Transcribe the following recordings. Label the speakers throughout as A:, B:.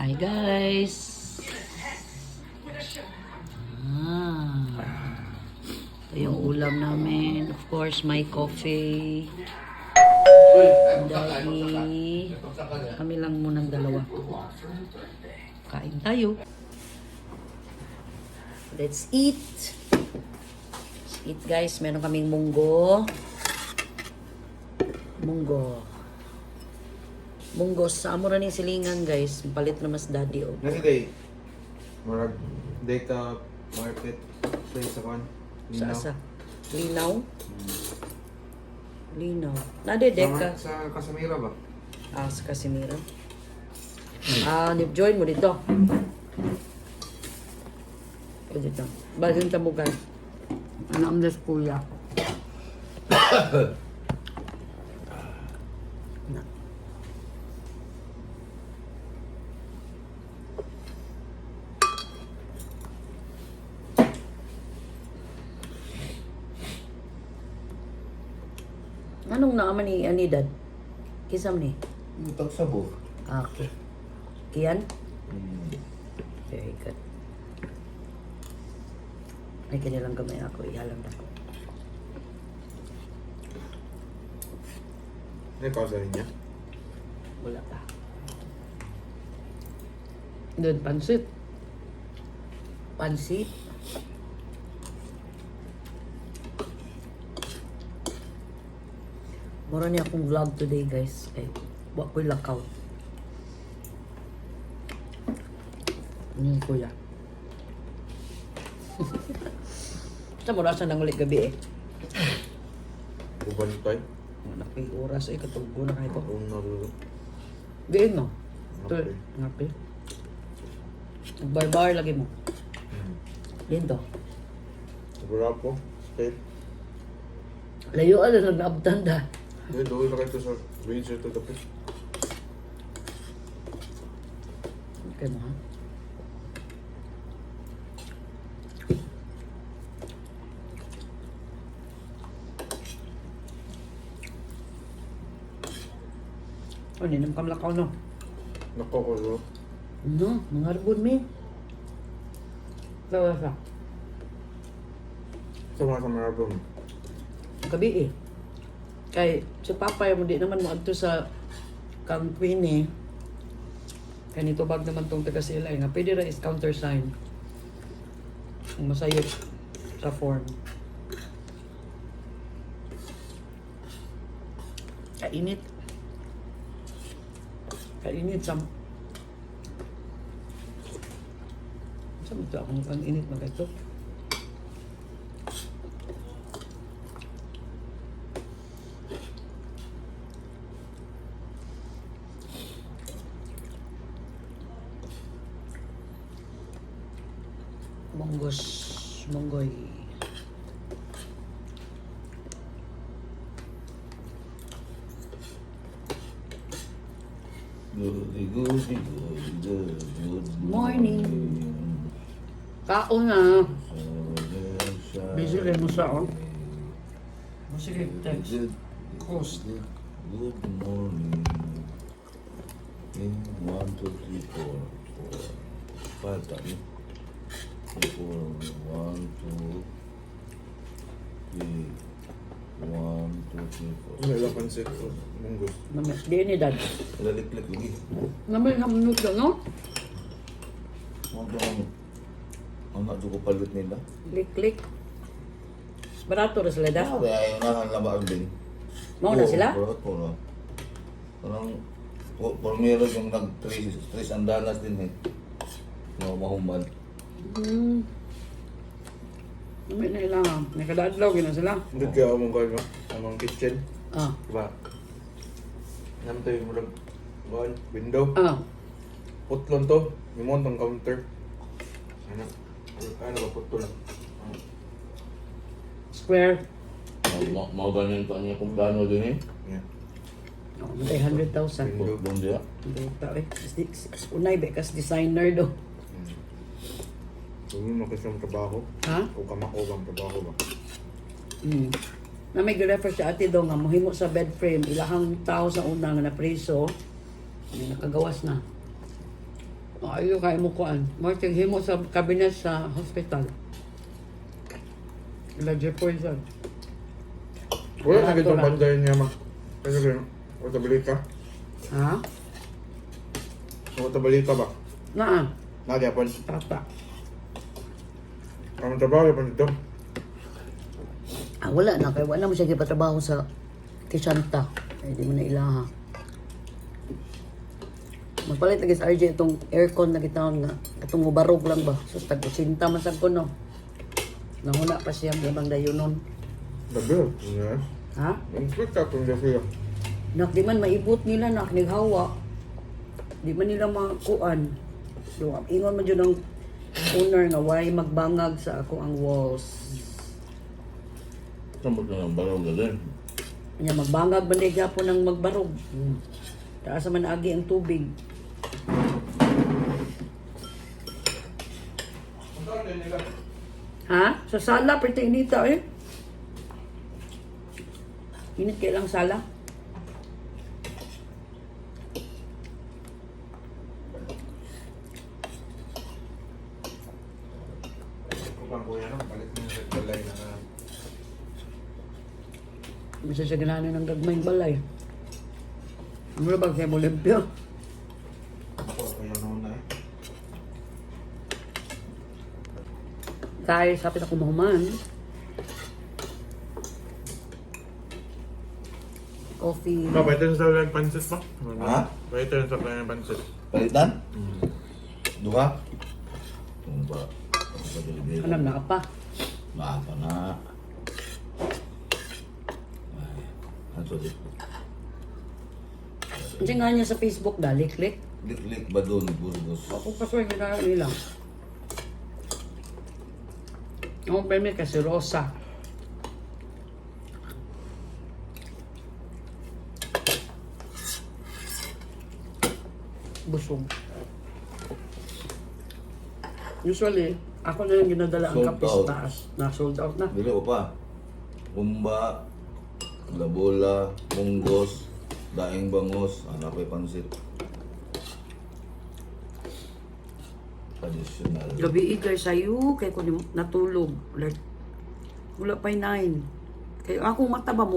A: Hi guys! Ah, yung ulam namin. Of course, my coffee. Dagi. Kami lang munang dalawa. Kain tayo. Let's eat. Let's eat guys. Meron kaming munggo. Munggo. Munggo. Sa amo ra ni silingan guys. Palit na mas daddy oh.
B: Nasa day, marag day ka market sa sa kan.
A: Sa asa? Linaw? Linaw. Nade deka.
B: Sa Casamira ba?
A: Ah, sa Casimiro. Ah, join mo dito. O dito. Basin ta mo guys. Ano ang kuya? Na. Naaman ni Anidad? Kisam ni?
B: Utang sabo.
A: Okay. Kian? Very good. Ay, kanya lang gamay ako. Ihalang na ko.
B: Ano kausa niya?
A: Wala pa. Doon, pansit. Pansit. Mura niya akong vlog today, guys. Eh, wa ko'y lakaw. Hmm, kuya. Sa mura sa nangulit gabi eh.
B: Uban tayo.
A: Wala kay oras ay katugo na kayo.
B: Kung narulo.
A: Diin? Ito,
B: Ngapi.
A: ngapi. Barbar lagi mo. Diin to.
B: Siguro po. State.
A: Layo ala nag-naabtan da.
B: Hindi, doon na kayo sa Windsor to tapos.
A: Okay mo ha? Oh, ninam kam lakaw no.
B: Bro.
A: No, mga arbon mi. Lawa sa.
B: Sa mga Marabong.
A: Gabi eh. Kay si Papa mo di naman mo adto sa Kang Queen eh. Kanito bag naman tong taga sila nga pwede ra is counter sign. Ang masayot sa form. Kainit. Kainit sa Sa mo akong ang init na ito. Monggos,
C: good
A: Morning. Kaon na. Busy rin mo sa oh. Sige, text.
C: Good,
A: Coast.
C: good, morning. Okay, one, two, three, four, four, five Four, one, two, three, one, two, three, four.
B: Ano ilang pansit ko? Munggos.
A: Namay, di ni dad.
C: Laliklik lagi.
A: Nga minut daw, no?
C: Mga ang ang nadyo ko palit nila.
A: Klik-klik. Barato rin sila
C: Ah,
A: dad.
C: ayaw na ang labaan din.
A: Mau na
C: Oo,
A: sila?
C: Parang po na. Parang, po, formero yung nag-tres tres andanas din eh. No, mahuman.
A: Hmm. Namay na ilang. Nakadadlaw, gina sila.
B: Hindi kaya mong kayo, among kitchen.
A: Ah.
B: Diba? Naman tayo murag buwan, window.
A: Ah.
B: Putlon to. Yung tong counter. Ano? Ano ba putol? Ah.
A: Square.
C: Mga mga ganyan pa niya kung plano din eh.
B: Yeah.
A: Oh, may 100,000.
B: Window.
C: Dia.
A: Beta eh. Unay, be, kas designer do.
B: Huwag mo kasi yung trabaho.
A: Ha?
B: O kamako bang trabaho ba?
A: Mm. Na may refer sa ate daw nga mohimo sa bed frame ilahang tao sa una nga na preso may nakagawas na. Ayo kay mo kuan. Mo himo sa kabinet sa hospital. Ila Jepoy sad.
B: Wala na
A: ra.
B: banday niya ma. Ano kaya? Wata balita?
A: Ha?
B: Wata balita ba?
A: Naa,
B: Nagyapon.
A: tata.
B: Ang trabaho yapon dito.
A: Ah, wala na kay wala mo siya gipatrabaho sa Kishanta. Ay di mo na ilaha. Magpalit na guys RJ itong aircon na gitawon nga katong mubarog lang ba. So tag 80 man sad ko no. Nahuna pa siya ibang dayonon.
B: Dabil. Yeah.
A: Ha?
B: Ang ka kung siya.
A: Nak di man maibot nila nak nighawa. Di man nila makuan. So ingon man jud ang owner nga why magbangag sa ako ang walls.
C: Sambot na ng barog na din.
A: Kanya magbangag man day gyapon ang magbarog. Hmm. Taas man agi ang tubig. Ha? Sa sala, pwede inita eh. Init kaya lang sala.
B: Kupang kuya no, balik mo sa balay na
A: Bisa siya ganahan ng gagmayng balay. Ano ba kaya mo limpyo?
B: ako kaya noon na eh.
A: Kaya sapit ako mahuman. Coffee.
B: Ba, pwede sa lang pansit ba?
C: Ha?
B: Pwede sa lang pansit.
C: Palitan? Kung ba? Kung ba
A: Anam na pa.
C: Maaga na. Ay, Di?
A: Kasi nga niya sa Facebook dali, click.
C: Lik-lik ba doon, Burgos?
A: Ako pa sure ginagawa nila. Pa may kasi Rosa. Busog. Usually, ako na yung ginadala ang
C: Sold
A: kapis
C: out.
A: taas. Na sold out na.
C: Dili ko pa. Umba, labola, munggos, daing bangos, hanapay pansit. Traditional.
A: Gabi ikay sayo, kay ko natulog. Like, wala pa nine. Kay ako mata ba mo,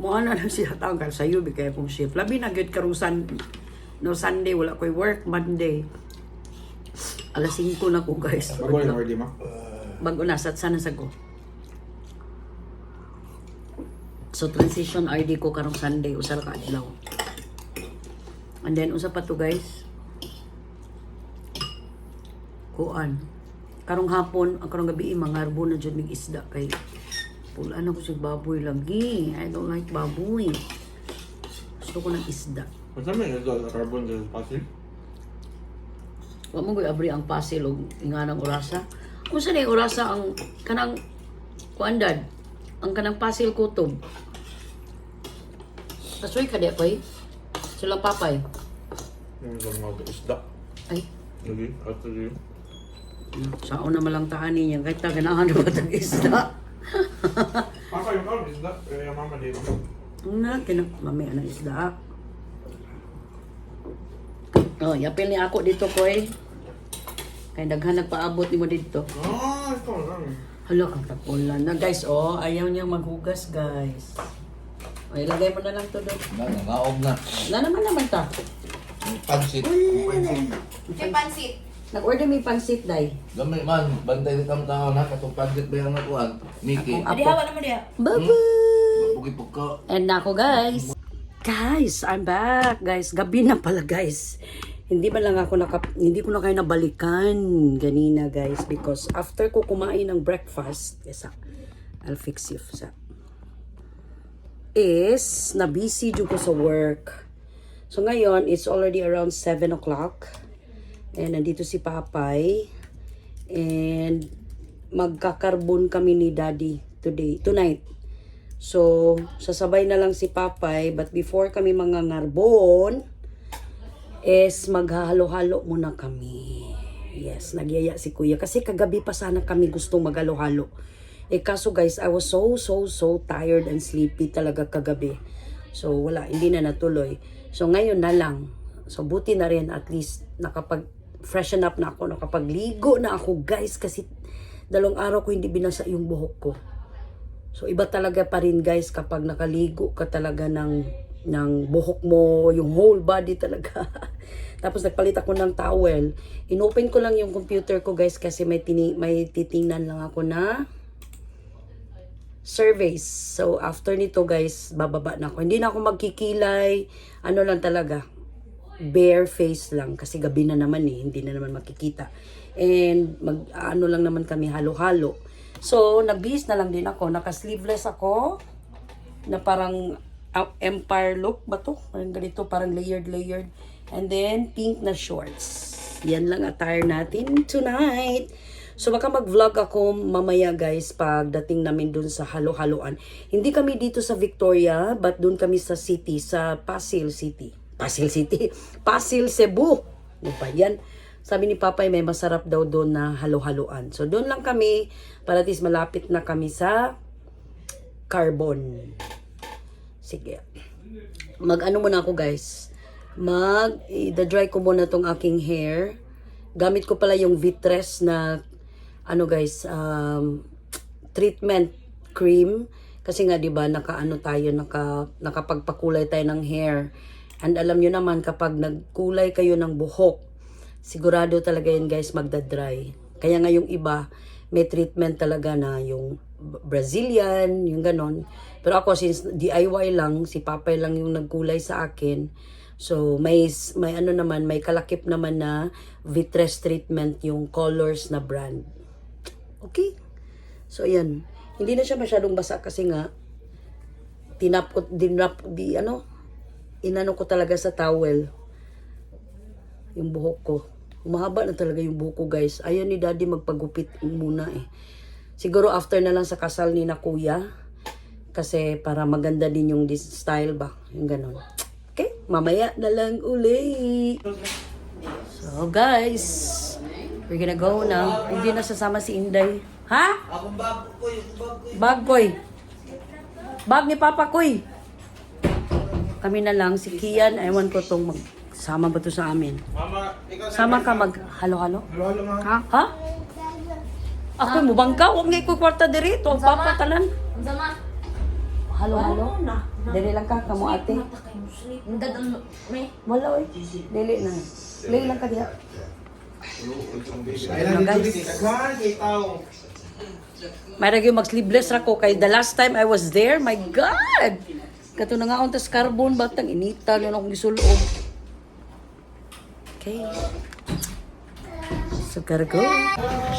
A: mo ano na siya taong kay sayo, bi kay akong shift. Labi na gyud karong sun, no Sunday, wala ko'y work, Monday. Alas 5 na ko guys.
B: Bago ma?
A: Bago na, sat sana sa ko. So transition RD ko karong Sunday, usa ka adlaw. And then usa pa to guys. Kuan. Karong hapon, ang karong gabi mga arbo na jud isda kay pula na ko sig baboy lagi. I don't like baboy. Gusto ko ng isda.
B: Masa may ito carbon sa pasig?
A: Wa mo koy abri ang pasil og inganang orasa. Unsa ni orasa ang kanang kuandad? Ang kanang pasil kutob. Kasoy ka di koy. Sila papay.
B: Yung mga isda.
A: Ay,
B: Lagi, ato yun.
A: saon na malang taani niya kahit ta ganahan na batang isda.
B: Papa, yung karon isda. Kaya mama di mo.
A: Na kina mami anang isda. Oh, yapil ni ako dito koy. Kay daghan nagpaabot nimo dito.
B: Ah, ito lang.
A: Hala, ang tapulan na guys. Oh, ayaw niyang maghugas guys. O, ilagay mo na lang to doon.
C: Na, nangaog na.
A: Wala naman naman ta.
C: Ang pansit.
D: Yung pansit.
A: Nag-order may pansit, day.
C: Gamay man, bantay ni kam tao na katong pansit ba yung nakuan? Miki.
D: Adi hawa naman diya.
A: Bye-bye!
C: Mapugi po ka.
A: And ako, guys. Guys, I'm back. Guys, gabi na pala, guys. Hindi ba lang ako naka, hindi ko na kayo nabalikan ganina, guys. Because after ko kumain ng breakfast, yes, ah, I'll fix you. Sa, is, na-busy dun ko sa work. So, ngayon, it's already around 7 o'clock. And nandito si Papay. And magkakarbon kami ni Daddy today, tonight. So, sasabay na lang si Papay. But before kami mga ngarbon, is maghahalo-halo muna kami. Yes, nagyaya si Kuya. Kasi kagabi pa sana kami gustong maghalo-halo. Eh kaso guys, I was so, so, so tired and sleepy talaga kagabi. So wala, hindi na natuloy. So ngayon na lang. So buti na rin at least nakapag freshen up na ako, nakapagligo na ako guys kasi dalawang araw ko hindi binasa yung buhok ko. So iba talaga pa rin guys kapag nakaligo ka talaga ng ng buhok mo, yung whole body talaga. Tapos nagpalit ako ng towel. Inopen ko lang yung computer ko guys kasi may tini may titingnan lang ako na surveys. So after nito guys, bababa na ako. Hindi na ako magkikilay. Ano lang talaga, bare face lang kasi gabi na naman eh, hindi na naman makikita. And mag ano lang naman kami halo-halo. So nagbihis na lang din ako, naka-sleeveless ako na parang empire look ba to? Parang ganito, parang layered layered. And then pink na shorts. Yan lang attire natin tonight. So baka mag-vlog ako mamaya guys pagdating namin dun sa halo-haloan. Hindi kami dito sa Victoria, but dun kami sa city, sa Pasig City. Pasig City? Pasig Cebu. Ano yan? Sabi ni Papay may masarap daw doon na halo-haloan. So doon lang kami, para at malapit na kami sa Carbon. Sige. Mag-ano muna ako guys. Mag, i-dry ko muna tong aking hair. Gamit ko pala yung Vitres na, ano guys, um, treatment cream. Kasi nga, di ba, naka-ano tayo, naka, nakapagpakulay tayo ng hair. And alam nyo naman, kapag nagkulay kayo ng buhok, sigurado talaga yun guys, magda-dry. Kaya nga yung iba, may treatment talaga na yung Brazilian, yung ganon. Pero ako, since DIY lang, si Papay lang yung nagkulay sa akin, So, may, may ano naman, may kalakip naman na Vitres treatment yung colors na brand. Okay? So, ayan. Hindi na siya masyadong basa kasi nga, tinap ko, dinap, di ano, inano ko talaga sa towel. Yung buhok ko. Umahaba na talaga yung buhok ko, guys. Ayaw ni daddy magpagupit muna eh. Siguro after na lang sa kasal ni na kuya. Kasi para maganda din yung dis- style ba. Yung ganon. Okay, mamaya na lang uli. So guys, we're gonna go na. Hindi na sasama si Inday. Ha?
C: Akong bag ko, yung bag ko.
A: Bag koy. Bag ni Papa koy. Kami na lang, si Kian, ewan ko tong magsama ba to sa amin.
B: Mama, ikaw
A: Sama ka mag halo-halo?
B: Halo-halo nga.
A: Ha? Ha? Ako mo bangka, huwag nga ko kwarta diri, to ang papa tanan.
D: Ang sama.
A: Halo-halo? Dili lang ka, kamo ate.
D: Ang dadang may.
A: Wala oy. Dili na. Play lang ka diha.
B: Kailan
A: guys.
B: guys? Kwan, kay tao.
A: May ragyo mag-sleeveless ra ko kay the last time I was there, my God! Kato na nga akong tas carbon batang inita na akong gisulob. Okay. So, gotta go.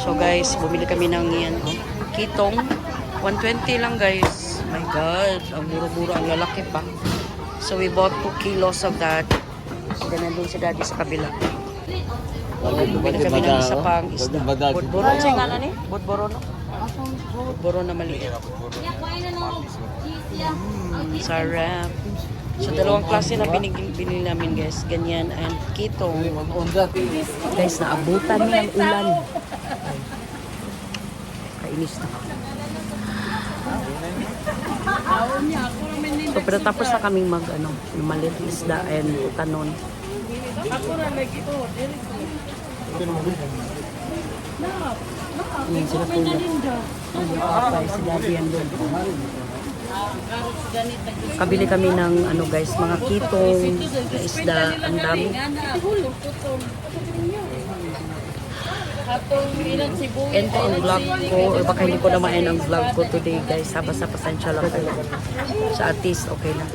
A: So, guys, bumili kami ng yan, oh. Kitong. 120 lang, guys. My God, ang buro-buro, ang lalaki pa. So, we bought 2 kilos of that. Then, nandun si daddy sa kabila. Bumili kami ng isa pang isda. Budboro siya nga na ni? Budboro no? Budboro na maliit. Mm, sarap. So, dalawang klase na binigil, binili namin guys. Ganyan and keto. Guys, naabutan niya ang ulan. Kainis na. So, pero tapos na kaming mag, ano, maliit isda and tanon. Ayan sila kuya. Ang papay, si daddy yan doon. Kabili kami ng ano guys, mga kitong, na isda, ang dami. End ko ang vlog ko, or baka hindi ko na ma-end ang vlog ko today guys. Sabas sa pasensya lang kayo. Sa artist, okay lang.